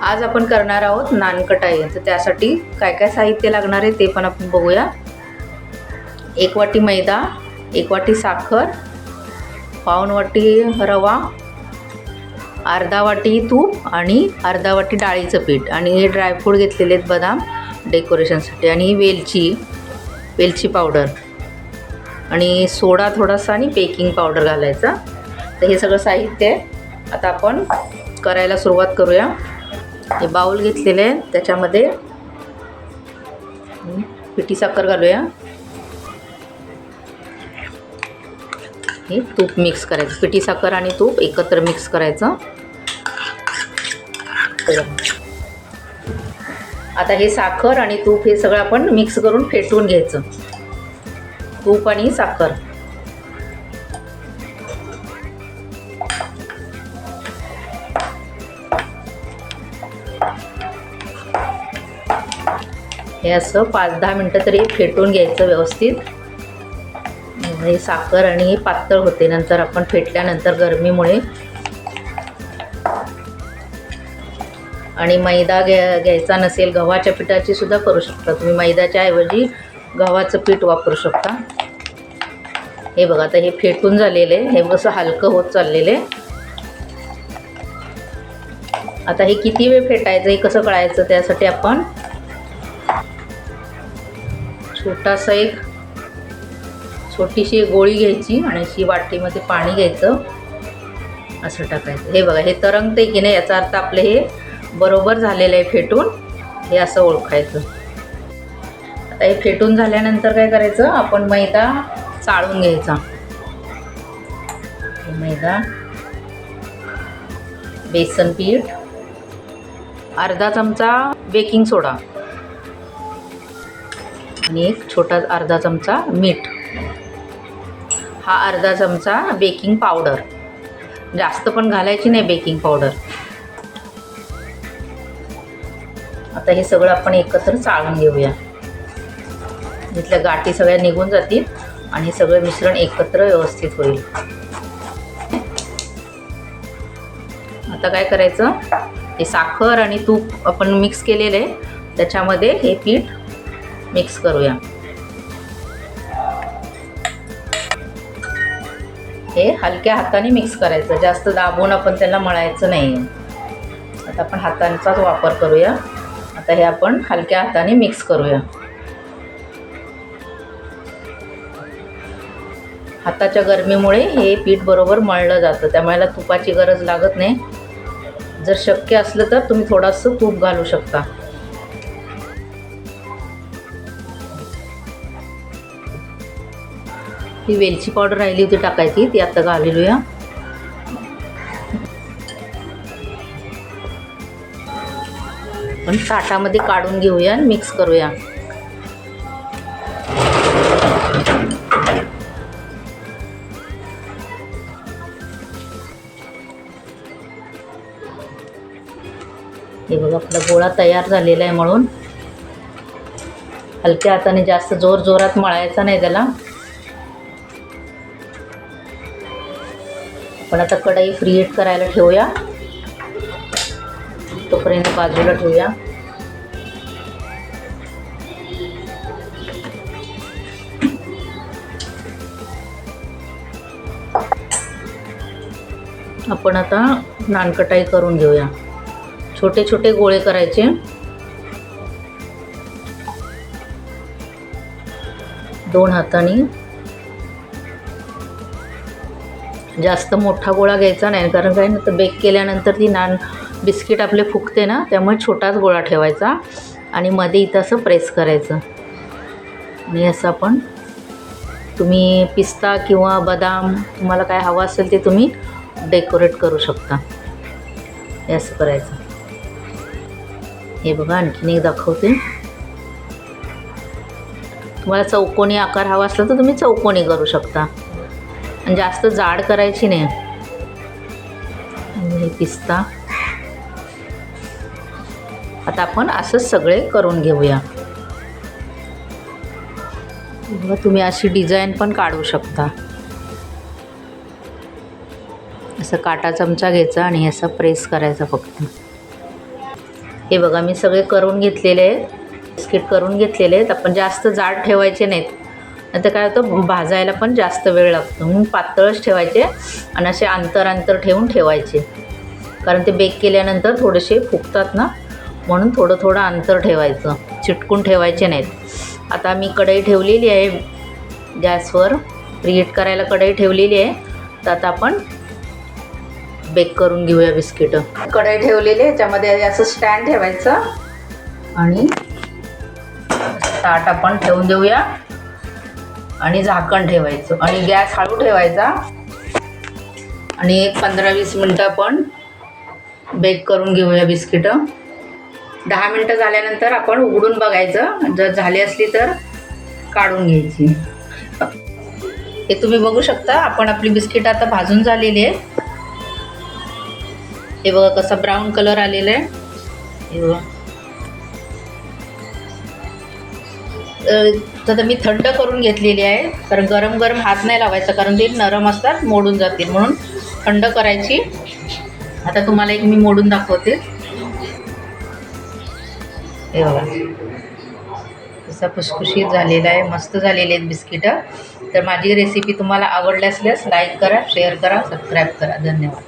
आज आपण करणार आहोत नानकटाई. तर त्यासाठी काय काय साहित्य लागणार आहे ते पण आपण बघूया. एक वाटी मैदा एक वाटी साखर पाऊण वाटी रवा अर्धा वाटी तूप आणि अर्धा वाटी डाळीचं पीठ. आणि हे ड्रायफ्रूट घेतलेले आहेत बदाम डेकोरेशनसाठी आणि वेलची वेलची पावडर आणि सोडा थोडासा आणि बेकिंग पावडर घालायचा. तर हे सगळं साहित्य आहे आता आपण करायला सुरुवात करूया. हे बाऊल घेतलेले आहे त्याच्यामध्ये पिठी साखर घालूया. हे तूप मिक्स करायचं. पिठी साखर आणि तूप एकत्र मिक्स करायचं. आता हे साखर आणि तूप हे सगळं आपण मिक्स करून फेटून घ्यायचं. तूप आणि साखर. हे असं पाच दहा मिनटं तरी फेटून घ्यायचं व्यवस्थित. हे साखर आणि हे पातळ होते नंतर आपण फेटल्यानंतर गरमीमुळे. आणि मैदा घ्या घ्यायचा नसेल गव्हाच्या पिठाची सुद्धा करू शकता तुम्ही. मैद्याच्या ऐवजी गव्हाचं पीठ वापरू शकता. हे बघा आता हे फेटून झालेलं आहे हे कसं हलकं होत चाललेलं. आहे आता हे किती वेळ फेटायचं हे कसं कळायचं त्यासाठी आपण छोटासा एक छोटीशी गोळी घ्यायची आणि अशी वाटीमध्ये पाणी घ्यायचं. असं टाकायचं. हे बघा हे तरंगते की नाही याचा अर्थ आपलं हे बरोबर झालेलं आहे फेटून. हे असं ओळखायचं. आता हे फेटून झाल्यानंतर काय करायचं? आपण मैदा चाळून घ्यायचा. मैदा बेसन पीठ अर्धा चमचा बेकिंग सोडा. आणि एक छोटा अर्धा चमचा मीठ. हा अर्धा चमचा बेकिंग पावडर. जास्त पण घालायची नाही बेकिंग पावडर. आता हे सगळं आपण एकत्र चाळून घेऊया. इथल्या गाठी सगळ्या निघून जातील आणि सगळं मिश्रण एकत्र व्यवस्थित होईल. आता काय करायचं? हे साखर आणि तूप आपण मिक्स केलेलं आहे. त्याच्यामध्ये हे पीठ मिक्स करूया. हे हलक्या हाताने मिक्स करायचं. जास्त दाबून आपण त्याला मळायचं नाही. आता आपण हातांचाच वापर करूया. आता हे आपण हलक्या हाताने मिक्स करूया. हाताच्या गरमीमुळे हे पीठ बरोबर मळलं जातं. त्यामुळे तुपाची गरज लागत नाही. जर शक्य असलं तर तुम्ही थोडंसं तूप घालू शकता. ही वेलची पावडर राहिली होती टाकायची ती आता घालूया. पण ताटामध्ये काढून घेऊया आणि मिक्स करूया. हे बघा आपला गोळा तयार झालेला आहे म्हणून. हलक्या हाताने जास्त जोर जोरात मळायचा नाही त्याला. आपण आता कढई फ्री हीट करायला ठेवूया. तोपर्यंत बाजूला ठेवूया. आपण आता नानकटाई करून घेऊया. छोटे छोटे गोळे करायचे. दोन हाताने जास्त मोठा गोळा घ्यायचा नाही. कारण काय ना तर बेक केल्यानंतर ती नान बिस्किट आपले फुगते ना त्यामुळे छोटाच गोळा ठेवायचा आणि मध्ये इथं असं प्रेस करायचं. आणि असं आपण तुम्ही पिस्ता किंवा बदाम तुम्हाला काय हवं असेल ते तुम्ही डेकोरेट करू शकता. हे असं करायचं. हे बघा आणखीन एक दाखवते. तुम्हाला चौकोनी आकार हवा असला तर तुम्ही चौकोनी करू शकता. जास्त जाड करायची नाही. आणि हे पिस्ता. आता आपण असंच सगळे करून घेऊया. तुम्ही अशी डिझाईन पण काढू शकता. असं काटा चमचा घ्यायचा आणि असं प्रेस करायचा फक्त. हे बघा मी सगळे करून घेतलेले आहेत. बिस्किट करून घेतलेले आहेत. आपण जास्त जाड ठेवायचे नाहीत. नाहीतर काय होतं भाजायला पण जास्त वेळ लागतो. म्हणून पातळच ठेवायचे आणि असे अंतर अंतर ठेवून ठेवायचे. कारण ते बेक केल्यानंतर थोडेसे फुगतात ना म्हणून थोडं थोडं अंतर ठेवायचं. चिटकून ठेवायचे नाहीत. आता मी कढई ठेवलेली आहे गॅसवर. प्रीहीट करायला कढई ठेवलेली आहे. तर आता आपण बेक करून घेऊया बिस्किटं. कढई ठेवलेली आहे याच्यामध्ये असं स्टँड ठेवायचं. आणि ताट आपण ठेवून देऊया. आणि झाकण ठेवायचं. आणि गॅस हळू ठेवायचा. आणि एक पंधरा वीस मिनटं आपण बेक करून घेऊया बिस्किटं. दहा मिनटं झाल्यानंतर आपण उघडून बघायचं. जर झाली असली तर काढून घ्यायची. हे तुम्ही बघू शकता आपण आपली बिस्किट आता भाजून झालेली आहे हे बघा कसा ब्राऊन कलर आलेला आहे. हे बघा. तर मी थंड करून घेतलेली आहे कारण गरम गरम हात नाही लावायचा कारण ते नरम असतात मोडून जातील. म्हणून थंड करायची. आता तुम्हाला एक मी मोडून दाखवते. हे बघा. तसा खुसखुशीत झालेला आहे मस्त झालेले आहेत बिस्किटं. तर माझी रेसिपी तुम्हाला आवडली असल्यास लाईक करा शेअर करा सबस्क्राईब करा. धन्यवाद.